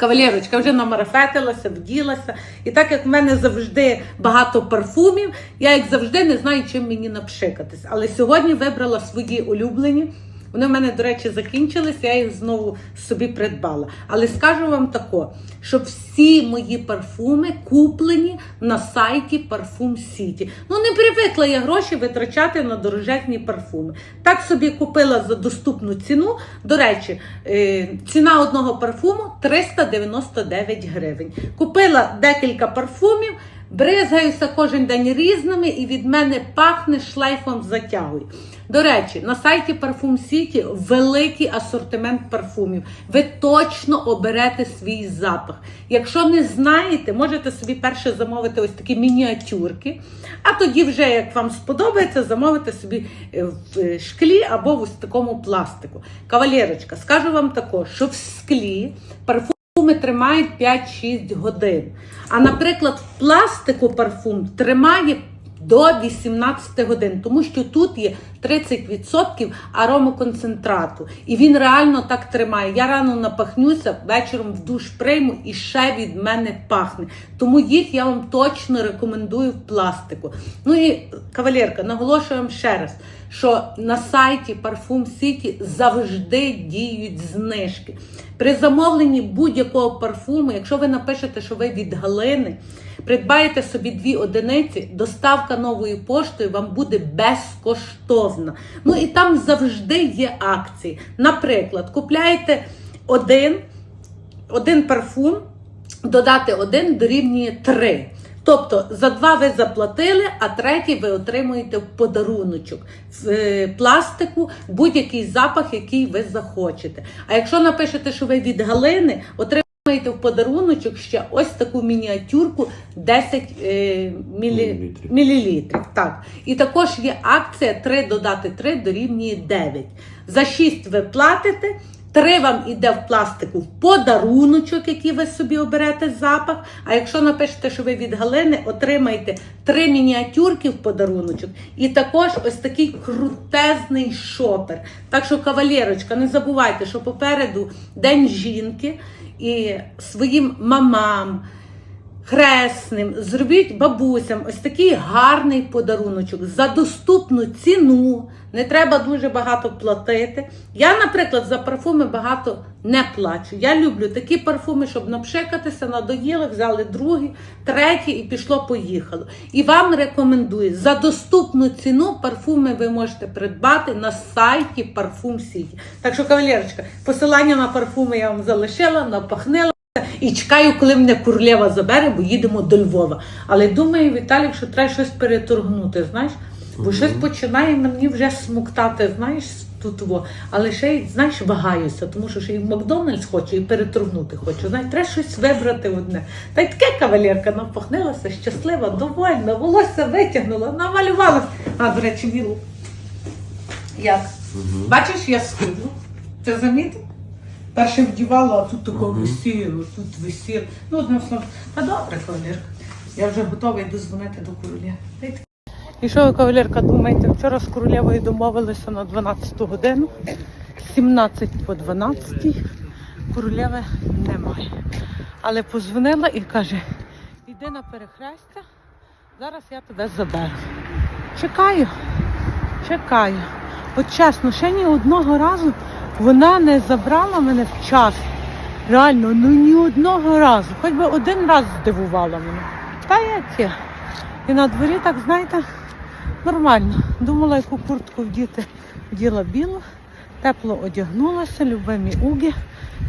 Кавалерочка вже намарафетилася, вділася. І так як в мене завжди багато парфумів, я як завжди не знаю, чим мені напшикатись. Але сьогодні вибрала свої улюблені. Вони в мене, до речі, закінчились, я їх знову собі придбала. Але скажу вам тако, що всі мої парфуми куплені на сайті Parfum City. Ну, не привикла я гроші витрачати на дорожезні парфуми. Так собі купила за доступну ціну. До речі, е, ціна одного парфуму 399 гривень. Купила декілька парфумів. Бризгаюся кожен день різними і від мене пахне шлейфом затягує. До речі, на сайті City великий асортимент парфумів. Ви точно оберете свій запах. Якщо не знаєте, можете собі перше замовити ось такі мініатюрки, а тоді, вже, як вам сподобається, замовити собі е, в е, шклі або в ось такому пластику. Кавалерочка, скажу вам також, що в склі парфум. Парфуми тримають 5-6 годин. А, наприклад, в пластику парфум тримає до 18 годин, тому що тут є 30% аромоконцентрату. І він реально так тримає. Я рано напахнюся, вечором в душ прийму і ще від мене пахне. Тому їх я вам точно рекомендую в пластику. Ну і кавалерка, наголошую вам ще раз, що на сайті Parfum City завжди діють знижки. При замовленні будь-якого парфуму, якщо ви напишете, що ви від Галини, придбаєте собі дві одиниці, доставка новою поштою вам буде безкоштовна. Ну і там завжди є акції. Наприклад, купляєте один, один парфум, додати один дорівнює три. Тобто за два ви заплатили, а третій ви отримуєте в подаруночок в е, пластику будь-який запах, який ви захочете. А якщо напишете, що ви від Галини, отримаєте в подаруночок ще ось таку мініатюрку 10 е, мілі... Мілілітрів. мілілітрів. Так. І також є акція 3 додати 3 дорівнює 9. За 6 ви платите. Три вам іде в пластику в подаруночок, який ви собі оберете запах. А якщо напишете, що ви від Галини, отримаєте три мініатюрки в подаруночок. І також ось такий крутезний шопер. Так що, кавалерочка, не забувайте, що попереду День жінки і своїм мамам. Хресним, зробіть бабусям ось такий гарний подаруночок за доступну ціну. Не треба дуже багато платити. Я, наприклад, за парфуми багато не плачу. Я люблю такі парфуми, щоб напшикатися, надоїли, взяли другий, третій і пішло-поїхало. І вам рекомендую за доступну ціну парфуми ви можете придбати на сайті Parfum City. Так що, кавалерочка, посилання на парфуми я вам залишила, напахнила. І чекаю, коли мене Курлєва забере, бо їдемо до Львова. Але думаю, Віталік, що треба щось переторгнути, знаєш? Бо щось починає мені вже смоктати, знаєш, тут во. Але ще й, знаєш, вагаюся, тому що ще і в Макдональдс хочу, і переторгнути хочу. Знаєш, треба щось вибрати одне. Та й таке кавалерка напахнилася, щаслива, довольна, волосся витягнула, намалювалася. А, до речі, Вілу. Як? Бачиш, я схудну. Ти замітив? Перше вдівала, а тут тако висіло, тут висіло. Ну, одним словом, а добре, кавалерка. Я вже готова йду дзвонити до короля. І що ви, кавалерка, думаєте? Вчора з королевою домовилися на 12 годину, 17 по 12. Королеви немає. Але позвонила і каже: йди на перехрестя, зараз я тебе заберу. Чекаю, чекаю. От чесно, ще ні одного разу вона не забрала мене в час. Реально, ну ні одного разу. Хоч би один раз здивувала мене. Та яке. І на дворі, так знаєте, нормально. Думала, яку куртку вдіти. Вділа білу, тепло одягнулася, любимі уги.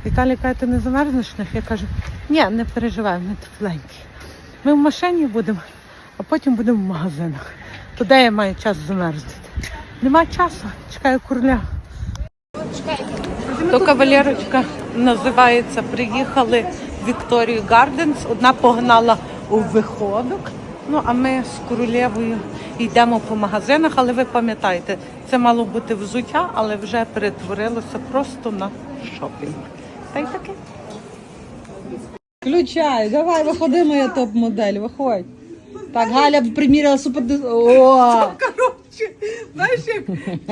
Віталій каже, ти не замерзнеш них? Я кажу, ні, не переживай, вони тепленькі. Ми в машині будемо, а потім будемо в магазинах. То де я маю час замерзнути? Нема часу, чекаю курля. То кавалерочка називається. Приїхали в Вікторію Гарденс. Одна погнала у виходок. Ну а ми з королевою йдемо по магазинах. Але ви пам'ятаєте, це мало бути взуття, але вже перетворилося просто на шопінг. Та й таке. Включай, давай, виходи, моя топ-модель, виходь. Так, Галя приміряла супер. О! Знаєш, як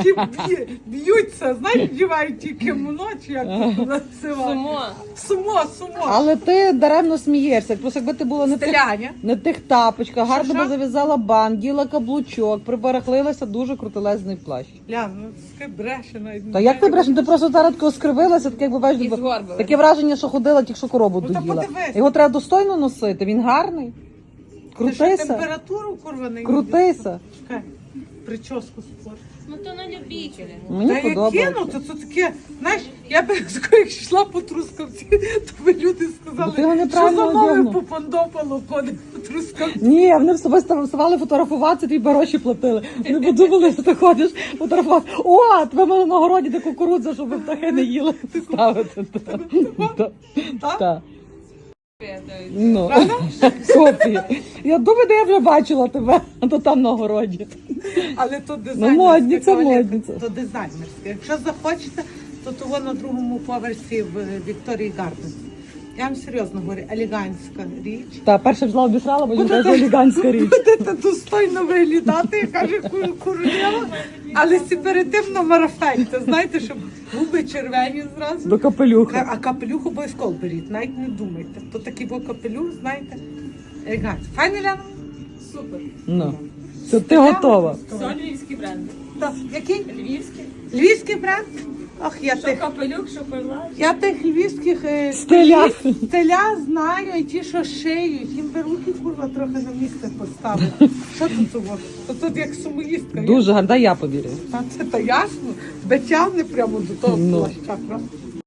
ті б'є- б'ються, знаєш, вдівають ті кимоно, чи як це називають. Сумо. Сумо, сумо. Але ти даремно смієшся. Просто якби ти була не тих, Стиляня. не тих тапочках, гарно би зав'язала бан, діла каблучок, прибарахлилася дуже крутелезний плащ. Ля, ну таке бреше навіть. Та як ти бреш? Ну, Ти просто зараз тако скривилася, таке якби бачиш, І згорбилась. таке враження, що ходила, тільки що коробу Ну, та доїла. подивись. Його треба достойно носити, він гарний. Ти що, Крутися, температуру курва не крутися. Чекай, прическу спорт. Ну то на любителя. Мені Та яке, подобається. ну, то це таке, знаєш, я би як йшла по трускавці, то би люди сказали, Бо ти його що неправильно за нове одягнув. ходить по трускавці. Ні, вони собі став- ставали фотографуватися, тобі гроші платили. Вони подумали, що ти ходиш фотографувати. О, тебе мене на городі де кукурудза, щоб птахи не їли. Ставити. Та. Та. Так? Та. Ну, Софі, Я думаю, де я вже бачила тебе, а то там на городі. Але то дизайнерське. Ну, модниця, кавалерка, модниця. То дизайнерське. Якщо захочете, то того на другому поверсі в Вікторії Гарден. Я вам серйозно говорю, елегантська річ. Та перше взяла обісрала, бо Будете- це елегантська річ. Будете достойно виглядати, каже ку- королева, але сі перед тим на марафетьте, знаєте, щоб губи червені зразу. До капелюха. А капелюх обов'язково беріть, навіть не думайте. То такий бо капелюх, знаєте, елегантський. Файний Ляна? Супер. Ну. Це ти готова. Все львівський бренд. Так, який? Львівський. Львівський бренд? Ах, я Що тих, капелюк, що пила. я тих львівських е, Стиля. стиля знаю, і ті, що шиють. Їм би руки курва трохи на місце поставити. Що тут у вас? То тут як сумоїстка. Дуже гарно, дай я повірю. Та це та ясно. Тебе тягне прямо до того Ну. плаща.